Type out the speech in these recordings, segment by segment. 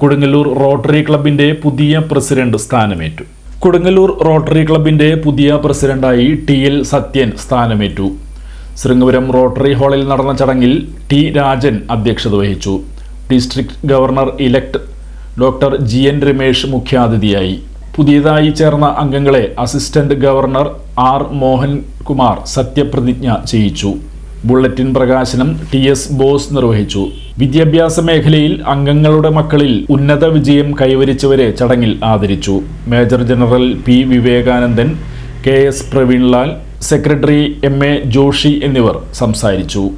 Kodungallur rotary ക്ലബിന്റെ പുതിയ president സ്ഥാനമേറ്റു. Kodungallur rotary ക്ലബിന്റെ പുതിയ പ്രസിഡന്റായി ടി എൽ സത്യൻ സ്ഥാനമേറ്റു. ശൃംഗപുരം റോട്ടറി ഹാളിൽ നടന്ന ചടങ്ങിൽ ടി രാജൻ അധ്യക്ഷത വഹിച്ചു. District governor elect doctor G N Ramesh മുഖ്യാതിഥിയായി. പുതിയതായി ചേർന്ന അംഗങ്ങളെ അസിസ്റ്റന്റ് ഗവർണർ ആർ മോഹൻകുമാർ സത്യപ്രതിജ്ഞ ചെയ്യിച്ചു. ബുള്ളറ്റിൻ പ്രകാശനം ടി എസ് ബോസ് നിർവഹിച്ചു. വിദ്യാഭ്യാസ മേഖലയിൽ അംഗങ്ങളുടെ മക്കളിൽ ഉന്നത വിജയം കൈവരിച്ചവരെ ചടങ്ങിൽ ആദരിച്ചു. Major general P Vivekanandan K S Praveenlal secretary M A Joshi എന്നിവർ സംസാരിച്ചു.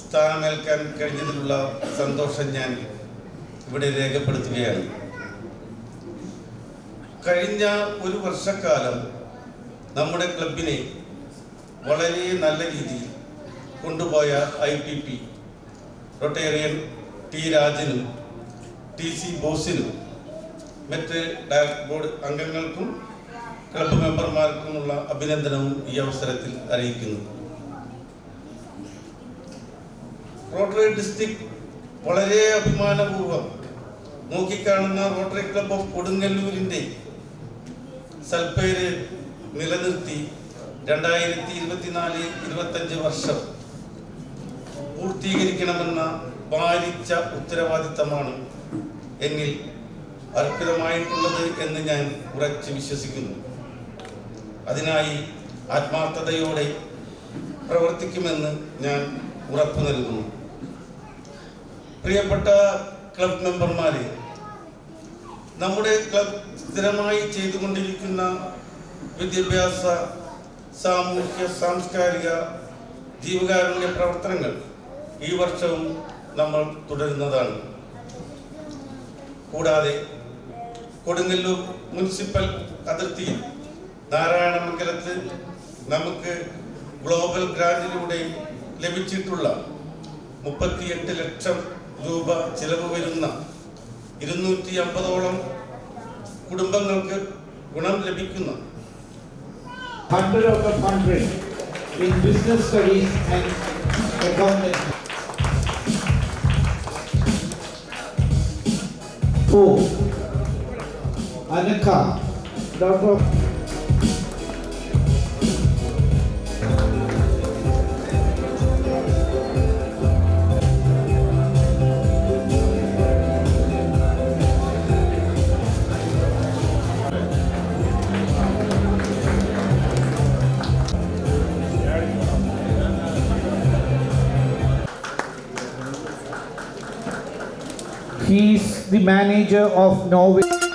സ്ഥാനമേൽക്കാൻ കഴിഞ്ഞതിലുള്ള സന്തോഷം ഞാൻ ഇവിടെ രേഖപ്പെടുത്തുകയാണ്. കഴിഞ്ഞ ഒരു വർഷക്കാലം നമ്മുടെ ക്ലബിനെ വളരെ നല്ല രീതിയിൽ കൊണ്ടുപോയ I P P rotarian T രാജനും T C ബോസിനും മറ്റ് ഡയറക്ടർ ബോർഡ് അംഗങ്ങൾക്കും ക്ലബ് മെമ്പർമാർക്കുമുള്ള അഭിനന്ദനവും ഈ അവസരത്തിൽ അറിയിക്കുന്നു. റോട്ടറി ഡിസ്ട്രിക്ട് വളരെ അഭിമാനപൂർവം നോക്കിക്കാണുന്ന റോട്ടറി ക്ലബ് ഓഫ് കൊടുങ്ങല്ലൂരിന്റെ സൽപ്പേര് നിലനിർത്തി രണ്ടായിരത്തി ഇരുപത്തിനാല് ഇരുപത്തഞ്ച് വർഷം പൂർത്തീകരിക്കണമെന്ന പാലിച്ച ഉത്തരവാദിത്തമാണ് എന്നിൽ അർപ്പിതമായിട്ടുള്ളത് എന്ന് ഞാൻ ഉറച്ചു വിശ്വസിക്കുന്നു. അതിനായി ആത്മാർത്ഥതയോടെ പ്രവർത്തിക്കുമെന്ന് ഞാൻ ഉറപ്പു നൽകുന്നു. പ്രിയപ്പെട്ട ക്ലബ് മെമ്പർമാരെ നമ്മുടെ ക്ലബ് സ്ഥിരമായി ചെയ്തുകൊണ്ടിരിക്കുന്ന വിദ്യാഭ്യാസ സാമൂഹ്യ സാംസ്കാരിക ജീവകാരുണ്യ പ്രവർത്തനങ്ങൾ ഈ വർഷവും നമ്മൾ തുടരുന്നതാണ്. കൂടാതെ കൊടുങ്ങല്ലൂർ മുനിസിപ്പൽ അതിർത്തിയിൽ നാരായണമംഗലത്ത് നമുക്ക് ഗ്ലോബൽ ഗ്രാൻഡിലൂടെ ലഭിച്ചിട്ടുള്ള മുപ്പത്തിയെട്ട് ലക്ഷം രൂപ ചിലവ് വരുന്ന ഇരുന്നൂറ്റി അമ്പതോളം കുടുംബങ്ങൾക്ക് ഗുണം ലഭിക്കുന്ന hundred of the country in business studies and economics. Four, Annika, Dr. He is the manager of Norway.